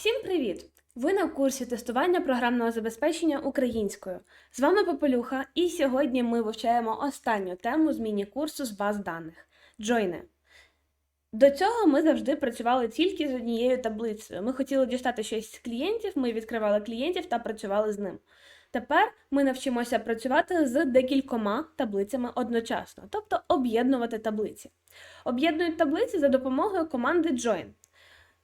Всім привіт! Ви на курсі тестування програмного забезпечення українською. З вами Попелюха, і сьогодні ми вивчаємо останню тему з міні-курсу з баз даних джойни. До цього ми завжди працювали тільки з однією таблицею. Ми хотіли дістати щось з клієнтів, ми відкривали клієнтів та працювали з ним. Тепер ми навчимося працювати з декількома таблицями одночасно, тобто об'єднувати таблиці. Об'єднують таблиці за допомогою команди join.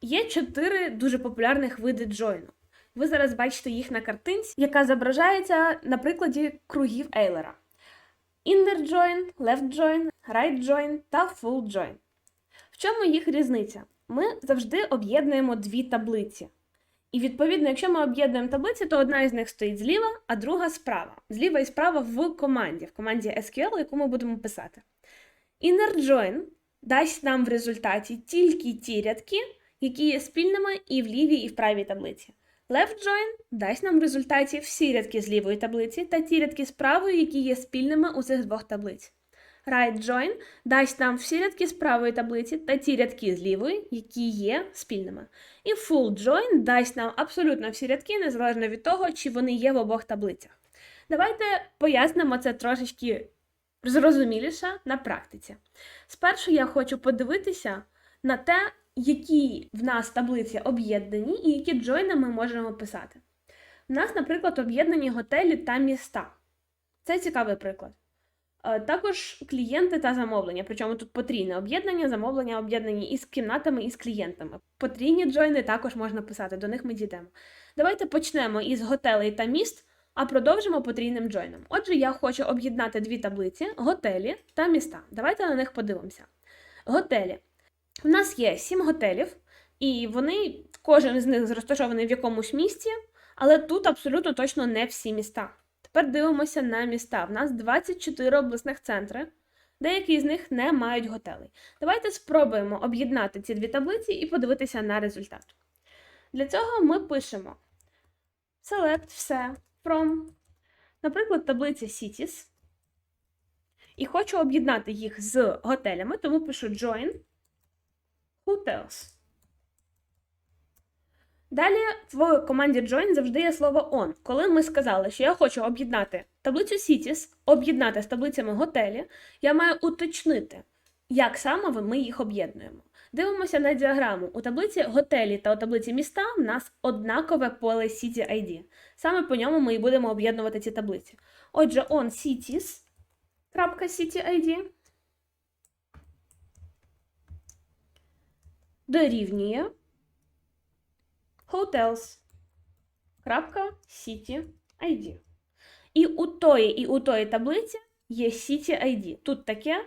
Є чотири дуже популярних види джойну. Ви зараз бачите їх на картинці, яка зображається на прикладі кругів Ейлера: Inner join, Left join, Right join та Full join. В чому їх різниця? Ми завжди об'єднуємо дві таблиці. І відповідно, якщо ми об'єднуємо таблиці, то одна із них стоїть зліва, а друга справа. Зліва і справа в команді, в команді SQL, яку ми будемо писати. Inner join дасть нам в результаті тільки ті рядки, які є спільними і в лівій, і в правій таблиці. Left join дасть нам в результаті всі рядки з лівої таблиці та ті рядки з правої, які є спільними у цих двох таблиць. Right join дасть нам всі рядки з правої таблиці та ті рядки з лівої, які є спільними. І full join дасть нам абсолютно всі рядки, незалежно від того, чи вони є в обох таблицях. Давайте пояснимо це трошечки зрозуміліше на практиці. Спершу я хочу подивитися на те, які в нас таблиці об'єднані і які джойни ми можемо писати. У нас, наприклад, об'єднані готелі та міста. Це цікавий приклад. Е, Також клієнти та замовлення, причому тут потрійне об'єднання, замовлення об'єднані із кімнатами і з клієнтами. Потрійні джойни також можна писати, до них ми дійдемо. Давайте почнемо із готелей та міст, а продовжимо потрійним джойном. Отже, я хочу об'єднати дві таблиці: готелі та міста. Давайте на них подивимося. Готелі. У нас є сім готелів, і вони, кожен з них розташований в якомусь місті, але тут абсолютно точно не всі міста. Тепер дивимося на міста. В нас 24 обласних центри, деякі з них не мають готелей. Давайте спробуємо об'єднати ці дві таблиці і подивитися на результат. Для цього ми пишемо select все from, наприклад, таблиця cities. І хочу об'єднати їх з готелями, тому пишу join hotels. Далі в команді join завжди є слово on. Коли ми сказали, що я хочу об'єднати таблицю cities, об'єднати з таблицями готелі, я маю уточнити, як саме ми їх об'єднуємо. Дивимося на діаграму. У таблиці готелі та у таблиці міста в нас однакове поле City ID. Саме по ньому ми і будемо об'єднувати ці таблиці. Отже, on cities, дорівнює hotels. City ID. І у тої, і у тої таблиці є City ID. Тут таке,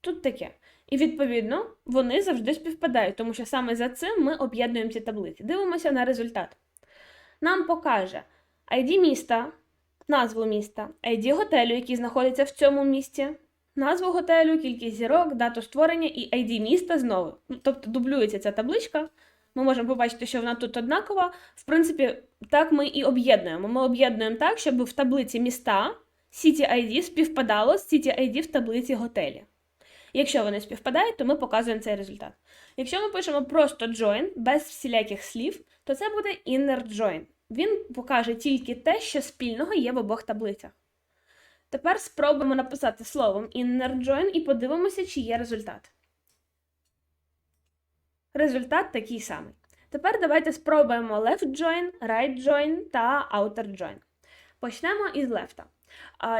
тут таке. І відповідно вони завжди співпадають, тому що саме за цим ми об'єднуємо ці таблиці. Дивимося на результат. Нам покаже ID міста, назву міста, ID готелю, який знаходиться в цьому місті, назву готелю, кількість зірок, дату створення і ID міста знову. Ну, Тобто дублюється ця табличка. Ми можемо побачити, що вона тут однакова. В принципі, так ми і об'єднуємо. Ми об'єднуємо так, щоб в таблиці міста City ID співпадало з City ID в таблиці готелі. Якщо вони співпадають, то ми показуємо цей результат. Якщо ми пишемо просто join без всіляких слів, то це буде inner join. Він покаже тільки те, що спільного є в обох таблицях. Тепер спробуємо написати словом inner join і подивимося, чи є результат. Результат такий самий. Тепер давайте спробуємо left join, right join та outer join. Почнемо із left.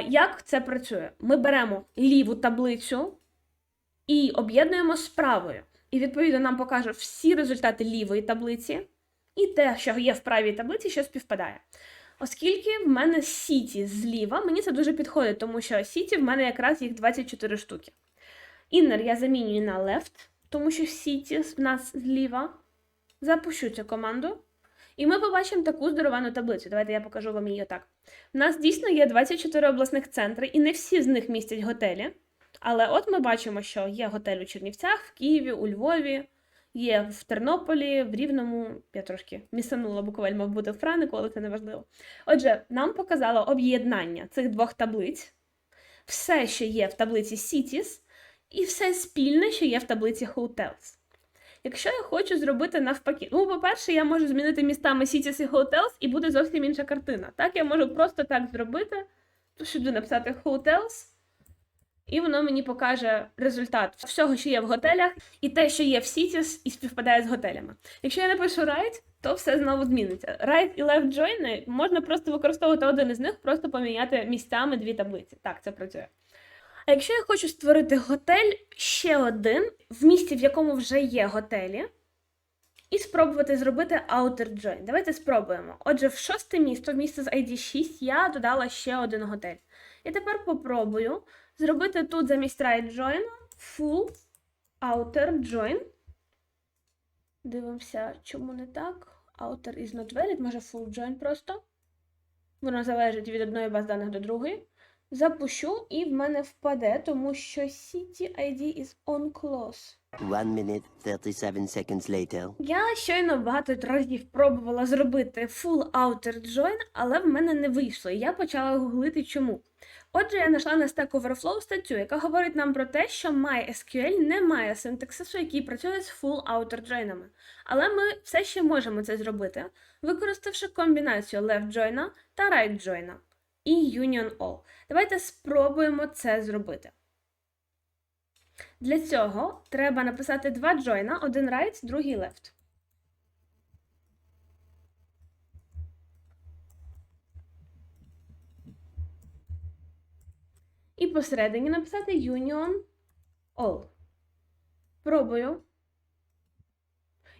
Як це працює? Ми беремо ліву таблицю і об'єднуємо з правою. І відповідно нам покаже всі результати лівої таблиці і те, що є в правій таблиці, що співпадає. Оскільки в мене сіті зліва, мені це дуже підходить, тому що сіті в мене якраз їх 24 штуки. Іннер я замінюю на left, тому що сіті в нас зліва. Запущу цю команду. І ми побачимо таку здоровану таблицю. Давайте я покажу вам її отак. У нас дійсно є 24 обласних центри, і не всі з них містять готелі. Але от ми бачимо, що є готель у Чернівцях, в Києві, у Львові, є в Тернополі, в Рівному. Я трошки місанула буквально, мав бути в Франику, але це не важливо. Отже, нам показало об'єднання цих двох таблиць, все, що є в таблиці Cities, і все спільне, що є в таблиці Hotels. Якщо я хочу зробити навпаки, ну, по-перше, я можу змінити містами Cities і Hotels, і буде зовсім інша картина. Так, я можу просто так зробити, сюди написати Hotels, і воно мені покаже результат всього, що є в готелях, і те, що є в Cities, і співпадає з готелями. Якщо я напишу right, то все знову зміниться. Right і left join можна просто використовувати один із них, просто поміняти місцями дві таблиці. Так, це працює. А якщо я хочу створити готель ще один в місті, в якому вже є готелі, і спробувати зробити outer join. Давайте спробуємо. Отже, в шосте місто, в місто з ID 6, я додала ще один готель. І тепер попробую зробити тут замість right join full outer join. Дивимося, чому не так. Outer is not valid, може full join просто. Воно залежить від одної баз даних до другої. Запущу, і в мене впаде, тому що City ID is on close. One minute, 37 seconds later. Я щойно багато разів пробувала зробити full outer join, але в мене не вийшло, і я почала гуглити чому. Отже, я знайшла на Stack Overflow статтю, яка говорить нам про те, що MySQL не має синтаксису, який працює з full outer joinами. Але ми все ще можемо це зробити, використавши комбінацію left join та right join і union all. Давайте спробуємо це зробити. Для цього треба написати два джойна, один right, другий left. І посередині написати union all. Пробую.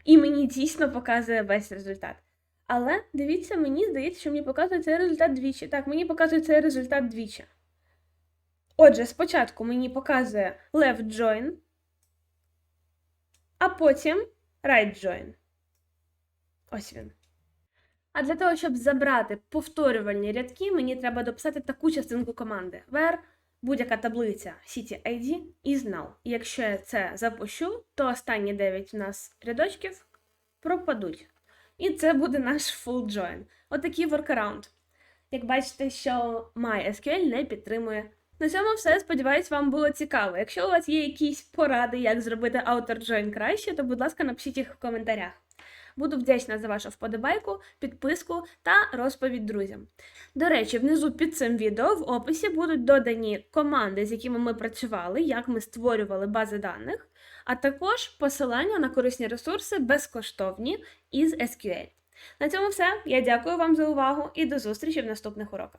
І мені дійсно показує весь результат. Але дивіться, мені здається, що мені показує цей результат двічі. Так, мені показує цей результат двічі. Отже, спочатку мені показує left join, а потім right join. Ось він. А для того, щоб забрати повторювальні рядки, мені треба дописати таку частинку команди. where будь-яка таблиця City ID is null. І якщо я це запущу, то останні 9 у нас рядочків пропадуть. І це буде наш full join. Отакий workaround. Як бачите, що MySQL не підтримує. На цьому все. Сподіваюсь, вам було цікаво. Якщо у вас є якісь поради, як зробити outer join краще, то, будь ласка, напишіть їх в коментарях. Буду вдячна за вашу вподобайку, підписку та розповідь друзям. До речі, внизу під цим відео в описі будуть додані команди, з якими ми працювали, як ми створювали бази даних, а також посилання на корисні ресурси безкоштовні із SQL. На цьому все. Я дякую вам за увагу і до зустрічі в наступних уроках.